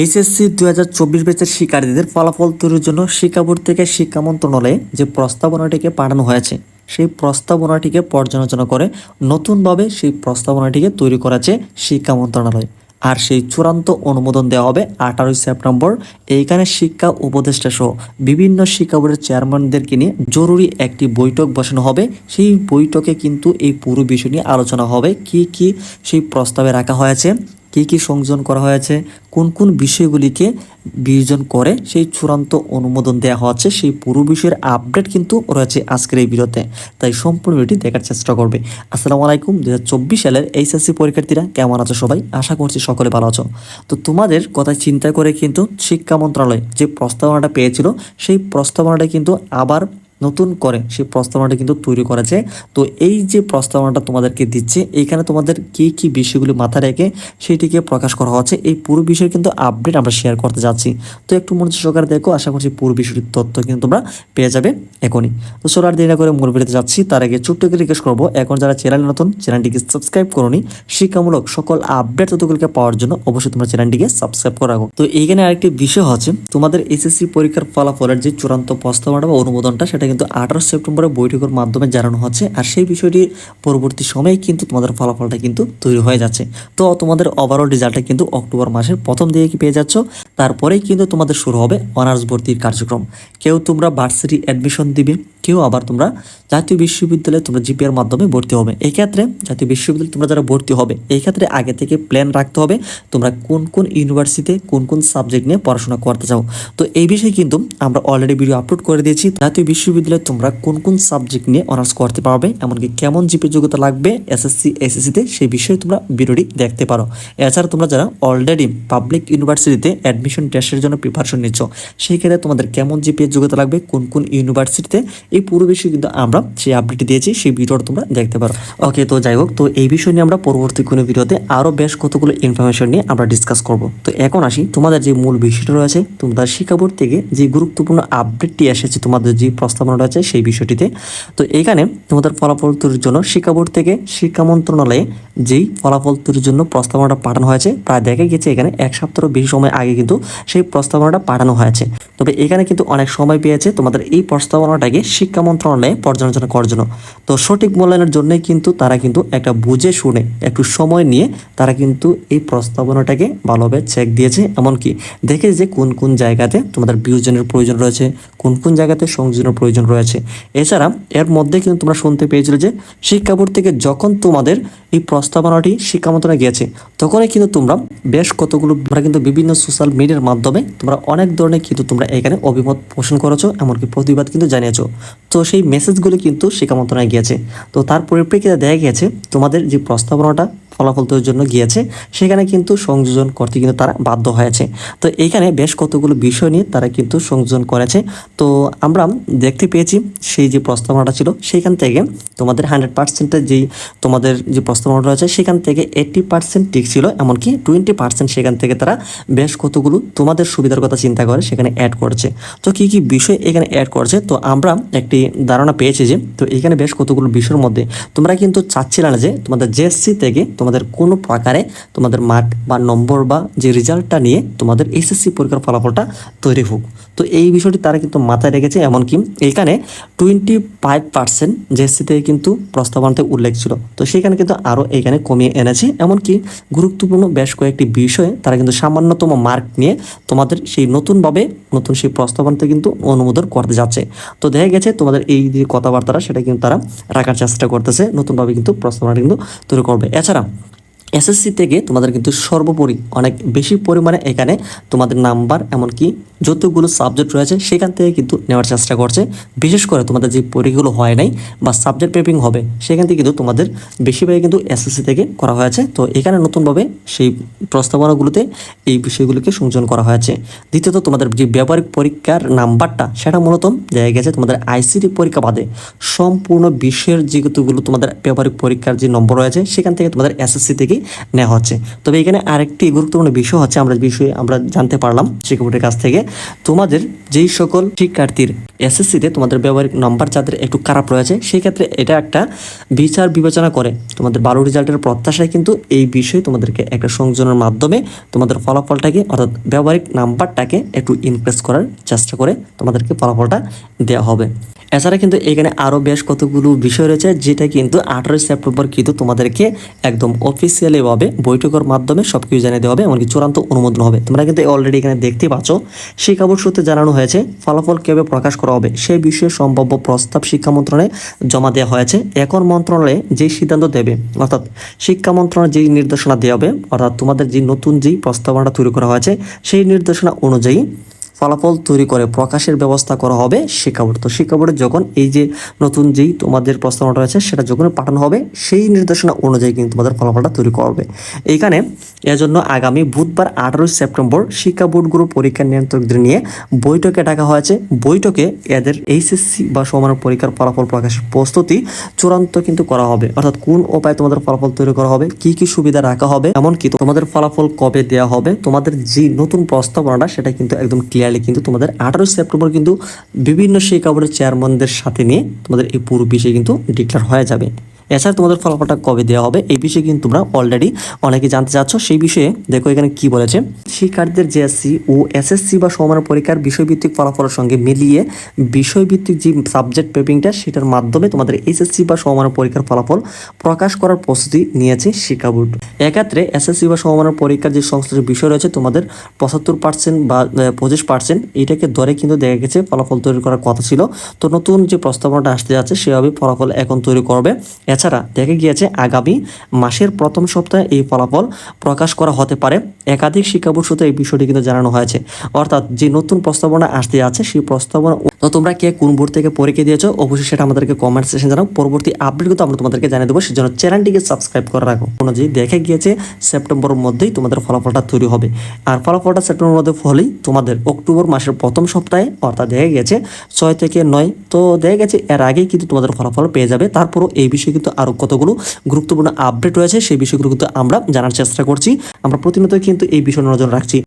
HSC দু হাজার চব্বিশ ব্যাচের শিক্ষার্থীদের ফলাফল তৈরির জন্য শিক্ষা বোর্ড থেকে শিক্ষা মন্ত্রণালয়ে যে প্রস্তাবনাটিকে পাঠানো হয়েছে, সেই প্রস্তাবনাটিকে পর্যালোচনা করে নতুনভাবে সেই প্রস্তাবনাটিকে তৈরি করেছে শিক্ষা মন্ত্রণালয়। আর সেই চূড়ান্ত অনুমোদন দেওয়া হবে আঠারোই সেপ্টেম্বর। এইখানে শিক্ষা উপদেষ্টা সহ বিভিন্ন শিক্ষা বোর্ডের চেয়ারম্যানদেরকে নিয়ে জরুরি একটি বৈঠক বসানো হবে। সেই বৈঠকে কিন্তু এই পুরো বিষয় নিয়ে আলোচনা হবে, কি কি সেই প্রস্তাবে রাখা হয়েছে। কি কি সংযোজন করা হয়েছে, কোন কোন বিষয়গুলিকে বিয়োজন করে সেই চূড়ান্ত অনুমোদন দেওয়া হচ্ছে, সেই পুরো বিষয়ের আপডেট কিন্তু রয়েছে আজকের এই ভিডিওতে। তাই সম্পূর্ণ ভিডিওটি দেখার চেষ্টা করবে। আসসালামু আলাইকুম দু হাজার চব্বিশ সালের এইচএসসি পরীক্ষার্থীরা কেমন আছো সবাই? আশা করছি সকলে ভালো আছো। তো তোমাদের কথা চিন্তা করে কিন্তু শিক্ষা মন্ত্রণালয় যে প্রস্তাবনাটা পেয়েছিল, সেই প্রস্তাবনাটা কিন্তু আবার নতুন করে সেই প্রস্তাবনাটা কিন্তু তৈরি করা যায় তো এই যে প্রস্তাবনাটা তোমাদেরকে দিচ্ছে এইখানে তোমাদের কি কি বিষয়গুলি মাথায় রেখে সেটিকে প্রকাশ করা হচ্ছে, এই পুরো বিষয় কিন্তু আপডেট আমরা শেয়ার করতে যাচ্ছি। তো একটু মনোযোগ সহকারে দেখো, আশা করছি পুরো বিষয়টির তথ্য কিন্তু তোমরা পেয়ে যাবে এখনই। তো চলো আর করে মূল ভিডিওতে যাচ্ছি, তার আগে ছোট্ট করে রিকোয়েস্ট করব, এখন যারা চ্যানেল নতুন চ্যানেলটিকে সাবস্ক্রাইব করনি, শিক্ষামূলক সকল আপডেট তথ্যগুলোকে পাওয়ার জন্য অবশ্যই তোমরা চ্যানেলটিকে সাবস্ক্রাইব করে রাখো। তো এইখানে আরেকটি বিষয় হচ্ছে, তোমাদের এসএসসি পরীক্ষার ফলাফলের যে চূড়ান্ত প্রস্তাবনা বা অনুমোদনটা, সেটা কিন্তু আঠারো সেপ্টেম্বরে বৈঠকের মাধ্যমে জানানো হচ্ছে, আর সেই বিষয়টি পরবর্তী সময়ে কিন্তু তোমাদের ফলাফলটা কিন্তু তৈরি হয়ে যাচ্ছে। তো তোমাদের ওভারঅল রেজাল্টটা কিন্তু অক্টোবর মাসের প্রথম দিকে কি পেয়ে যাচ্ছ? তারপরেই কিন্তু তোমাদের শুরু হবে অনার্স ভর্তির কার্যক্রম। কেউ তোমরা ভার্সিটি অ্যাডমিশন দিবে, কেউ আবার তোমরা জাতীয় বিশ্ববিদ্যালয়ে তোমরা জিপিআর মাধ্যমে ভর্তি হবে। এই ক্ষেত্রে জাতীয় বিশ্ববিদ্যালয়ে তোমরা যারা ভর্তি হবে এই ক্ষেত্রে আগে থেকে প্ল্যান রাখতে হবে তোমরা কোন কোন ইউনিভার্সিটিতে কোন কোন সাবজেক্ট নিয়ে পড়াশোনা করতে চাও। তো এই বিষয়ে কিন্তু আমরা অলরেডি ভিডিও আপলোড করে দিয়েছি। জাতীয় বিশ্ববিদ্যালয়ে তোমরা কোন কোন সাবজেক্ট নিয়ে অনার্স করতে পারবে, এমনকি কেমন জিপি যোগ্যতা লাগবে এসএসসি এসএসসিতে সেই বিষয়ে তোমরা ভিডিওটি দেখতে পারো। এছাড়া তোমরা যারা অলরেডি পাবলিক ইউনিভার্সিটিতে অ্যাডমিশন টেস্টের জন্য প্রিপারেশন নিচ্ছ, সেই ক্ষেত্রে তোমাদের কেমন জিপিএ যোগ্যতা লাগবে, কোন কোন ইউনিভার্সিটিতে এই পুরো বিষয় কিন্তু আমরা সেই আপডেট দিয়েছি, সেই ভিডিওটা তোমরা দেখতে পারো। ওকে তো যাই হোক, তো এই বিষয় নিয়ে আমরা পরবর্তী কোনো ভিডিওতে আরও বেশ কতগুলো ইনফরমেশন নিয়ে আমরা ডিসকাস করব। তো এখন আসি, তোমাদের যে মূল বিষয়টা রয়েছে, তোমাদের শিক্ষা বোর্ড থেকে যে গুরুত্বপূর্ণ আপডেটটি এসেছে, তোমাদের যে প্রস্তাবনা রয়েছে সেই বিষয়টিতে। তো এখানে তোমাদের ফলাফল তৈরির জন্য শিক্ষা বোর্ড থেকে শিক্ষা মন্ত্রণালয়ে যেই ফলাফল তৈরির জন্য প্রস্তাবনাটা পাঠানো হয়েছে, প্রায় দেখা গেছে এখানে এক সপ্তাহ বেশি সময় আগে কিন্তু সেই প্রস্তাবনাটা পাঠানো হয়েছে। তবে এখানে কিন্তু অনেক সময় পেয়েছে তোমাদের এই প্রস্তাবনাটাকে শিক্ষা মন্ত্রণালয়ে পর্যালোচনা করার জন্য। তো সঠিক মূল্যায়নের জন্যই কিন্তু তারা কিন্তু একটা বুঝে শুনে, একটু সময় নিয়ে তারা কিন্তু এই প্রস্তাবনাটাকে ভালোভাবে চেক দিয়েছে। এমনকি দেখে যে কোন কোন জায়গাতে তোমাদের বিয়োজনের প্রয়োজন রয়েছে, কোন কোন জায়গাতে সংযোজনের প্রয়োজন রয়েছে। এছাড়া এর মধ্যে কিন্তু তোমরা শুনতে পেয়েছিলে যে শিক্ষা বোর্ড থেকে যখন তোমাদের এই প্রস্তাবনাটি শিক্ষা মন্ত্রণালয়ে গিয়েছে, তখনই কিন্তু তোমরা বেশ কতগুলো তোমরা কিন্তু বিভিন্ন সোশ্যাল মিডিয়ার মাধ্যমে তোমরা অনেক ধরনের কিন্তু তোমরা এখানে অভিমত পোষণ করেছ, এমনকি প্রতিবাদ কিন্তু জানিয়েছো। তো সেই মেসেজগুলো কিন্তু শিক্ষা মন্ত্রণালয়ে গিয়েছে। তো তার পরিপ্রেক্ষিতে দেখা গেছে তোমাদের যে প্রস্তাবনাটা ফলাফল তৈরির জন্য গিয়েছে। সেখানে কিন্তু সংযোজন করতে কিন্তু তারা বাধ্য হয়েছে। তো এইখানে বেশ কতগুলো বিষয় নিয়ে তারা কিন্তু সংযোজন করেছে। তো আমরা দেখতে পেয়েছি সেই যে প্রস্তাবনাটা ছিল, সেখান থেকে তোমাদের হান্ড্রেড পার্সেন্টের যেই তোমাদের যে প্রস্তাবনাটা রয়েছে, সেখান থেকে এইট্টি পার্সেন্ট ঠিক ছিল, এমনকি টোয়েন্টি পার্সেন্ট সেখান থেকে তারা বেশ কতগুলো তোমাদের সুবিধার কথা চিন্তা করে সেখানে অ্যাড করেছে। তো কি কি বিষয় এখানে অ্যাড করেছে? তো আমরা একটি ধারণা পেয়েছি যে, তো এখানে বেশ কতগুলো বিষয়ের মধ্যে তোমরা কিন্তু চাচ্ছিলে না যে তোমাদের জেএসসি থেকে তোমাদের কোনো প্রকারে তোমাদের মার্ক বা নম্বর বা যে রেজাল্টটা নিয়ে তোমাদের এসএসসি পরীক্ষার ফলাফলটা তৈরি হোক। তো এই বিষয়টি তারা কিন্তু মাথায় রেখেছে, এমনকি এখানে টোয়েন্টি ফাইভ পার্সেন্ট জেএসসি থেকে কিন্তু প্রস্তাবনাতে উল্লেখ ছিল। তো সেখানে কিন্তু আরও এখানে কমিয়ে এনেছে, এমনকি গুরুত্বপূর্ণ বেশ কয়েকটি বিষয়ে তারা কিন্তু সামান্যতম মার্ক নিয়ে তোমাদের সেই নতুনভাবে নতুন সেই প্রস্তাবনাতে কিন্তু অনুমোদন করতে যাচ্ছে। তো দেখা গেছে তোমাদের এই যে কথাবার্তাটা, সেটা কিন্তু তারা রাখার চেষ্টা করতেছে, নতুনভাবে কিন্তু প্রস্তাবনাটা কিন্তু তৈরি করবে। এছাড়া এসএসসি থেকে তোমাদের কিন্তু সর্বোপরি অনেক বেশি পরিমাণে এখানে তোমাদের নাম্বার এমনকি যতগুলো সাবজেক্ট রয়েছে, সেখান থেকে কিন্তু নেওয়ার চেষ্টা করছে। বিশেষ করে তোমাদের যে পরীক্ষাগুলো হয় নাই বা সাবজেক্ট পেপিং হবে, সেখান থেকে কিন্তু তোমাদের বেশিরভাগই কিন্তু এসএসসি থেকে করা হয়েছে। তো এখানে নতুনভাবে সেই প্রস্তাবনাগুলোতে এই বিষয়গুলোকে সংযোজন করা হয়েছে। দ্বিতীয়ত, তোমাদের যে ব্যবহারিক পরীক্ষার নাম্বারটা, সেটা মূলত দেখা গেছে তোমাদের আইসিটি পরীক্ষা বাদে। সম্পূর্ণ বিশ্বের যেগুলো তোমাদের ব্যবহারিক পরীক্ষার যে নম্বর রয়েছে, সেখান থেকে তোমাদের এসএসসি থেকেই নেওয়া হচ্ছে। তবে এখানে আরেকটি গুরুত্বপূর্ণ বিষয় হচ্ছে, আমরা বিষয়ে আমরা জানতে পারলাম শিক্ষা বোর্ডের কাছ থেকে তোমাদের যেই সকল শিক্ষার্থীর এসএসসিতে তোমাদের ব্যবহারিক নাম্বার যাদের একটু খারাপ রয়েছে, সেই ক্ষেত্রে এটা একটা বিচার বিবেচনা করে। তোমাদের ভালো রেজাল্টের প্রত্যাশায় কিন্তু এই বিষয়ে তোমাদেরকে একটা সংযোজনের মাধ্যমে তোমাদের ফলাফলটাকে, অর্থাৎ ব্যবহারিক নাম্বারটাকে একটু ইনক্রিজ করার চেষ্টা করে তোমাদেরকে ফলাফলটা দেওয়া হবে। এছাড়া কিন্তু এখানে আরও বেশ কতগুলো বিষয় রয়েছে, যেটা কিন্তু আঠারোই সেপ্টেম্বর কিন্তু তোমাদেরকে একদম অফিসিয়ালিভাবে বৈঠকের মাধ্যমে সব কিছু জানিয়ে দেওয়া হবে, এমনকি চূড়ান্ত অনুমোদন হবে। তোমরা কিন্তু অলরেডি এখানে দেখতে পাচ্ছ শিক্ষাবোর্ড সূত্রে জানানো হয়েছে, ফলাফল কীভাবে প্রকাশ করা হবে, সেই বিষয়ে সম্ভাব্য প্রস্তাব শিক্ষা মন্ত্রণালয়ে জমা দেওয়া হয়েছে। এখন মন্ত্রণালয়ে যেই সিদ্ধান্ত দেবে, অর্থাৎ শিক্ষা মন্ত্রণালয় যেই নির্দেশনা দেওয়া হবে, অর্থাৎ তোমাদের যে নতুন যেই প্রস্তাবনাটা তৈরি করা হয়েছে, সেই নির্দেশনা অনুযায়ী ফলাফল তৈরি করে প্রকাশের ব্যবস্থা করা হবে শিক্ষা বোর্ড তো শিক্ষা বোর্ডে যখন এই যে নতুন যেই তোমাদের প্রস্তাবনাটা রয়েছে, সেটা যখন পাঠানো হবে, সেই নির্দেশনা অনুযায়ী কিন্তু তোমাদের ফলাফলটা তৈরি করবে এইখানে এজন্য আগামী বুধবার আঠারোই সেপ্টেম্বর শিক্ষা বোর্ডগুলো পরীক্ষা নিয়ন্ত্রকদের নিয়ে বৈঠকে ডাকা হয়েছে। বৈঠকে এদের এইচএসসি বা সমান পরীক্ষার ফলাফল প্রকাশের প্রস্তুতি চূড়ান্ত কিন্তু করা হবে। অর্থাৎ কোন উপায়ে তোমাদের ফলাফল তৈরি করা হবে, কি কি সুবিধা রাখা হবে, এমনকি তোমাদের ফলাফল কবে দেওয়া হবে, তোমাদের যে নতুন প্রস্তাবনাটা, সেটা কিন্তু একদম ক্লিয়ারলি কিন্তু তোমাদের আঠারোই সেপ্টেম্বর কিন্তু বিভিন্ন সেই কাপড়ের চেয়ারম্যানদের সাথে নিয়ে তোমাদের এই পুরো বিষয়ে কিন্তু ডিক্লার হয়ে যাবে। এছাড়া তোমাদের ফলাফলটা কবে দেওয়া হবে, এই বিষয়ে কিন্তু তোমরা অলরেডি অনেকে জানতে চাচ্ছ। সেই বিষয়ে দেখো এখানে কি বলেছে, শিক্ষার্থীদের জেএসসি ও এসএসসি বা সমান পরীক্ষার বিষয়ভিত্তিক ফলাফলের সঙ্গে মিলিয়ে বিষয়ভিত্তিক যে সাবজেক্ট পেপিংটা সেটার মাধ্যমে তোমাদের এইচএসসি বা সমান পরীক্ষার ফলাফল প্রকাশ করার প্রস্তুতি নিয়েছে শিক্ষা বোর্ড। এক্ষেত্রে এসএসসি বা সমান পরীক্ষার যে সংশ্লিষ্ট বিষয় রয়েছে, তোমাদের পঁচাত্তর পার্সেন্ট বা পঁচিশ পার্সেন্ট এটাকে ধরে কিন্তু দেখা গেছে ফলাফল তৈরি করার কথা ছিল। তো নতুন যে প্রস্তাবনাটা আসতে যাচ্ছে, সেভাবে ফলাফল এখন তৈরি করবে। এছাড়া দেখা গিয়েছে আগামী মাসের প্রথম সপ্তাহে এই ফলাফল প্রকাশ করা হতে পারে। একাধিক শিক্ষা এই বিষয়টি কিন্তু জানানো হয়েছে। অর্থাৎ যে নতুন প্রস্তাবনা আসতে আছে সেই প্রস্তাবনা তো তোমরা কে কোন বোর্ড থেকে পরীক্ষা দিয়েছ, অবশ্যই সেটা আমাদেরকে কমেন্ট সেকশন জানাও। পরবর্তী আপডেট কিন্তু আমরা তোমাদেরকে জানিয়ে দেবো, সেজন্য চ্যানেলটিকে সাবস্ক্রাইব করে রাখো। অনুযায়ী দেখে গিয়েছে সেপ্টেম্বরের মধ্যেই তোমাদের ফলাফলটা তৈরি হবে। আর ফলাফলটা সেপ্টেম্বরের মধ্যে হলেই তোমাদের অক্টোবর মাসের প্রথম সপ্তাহে, অর্থাৎ দেখা গেছে ছয় থেকে নয়, তো দেখা গেছে এর আগেই কিন্তু তোমাদের ফলাফল পেয়ে যাবে। তারপরও এই বিষয়ে কিন্তু আরও কতগুলো গুরুত্বপূর্ণ আপডেট রয়েছে, সেই বিষয়গুলো কিন্তু আমরা জানার চেষ্টা করছি। আমরা প্রতিনিয়ত কিন্তু এই বিষয় নজর রাখছি।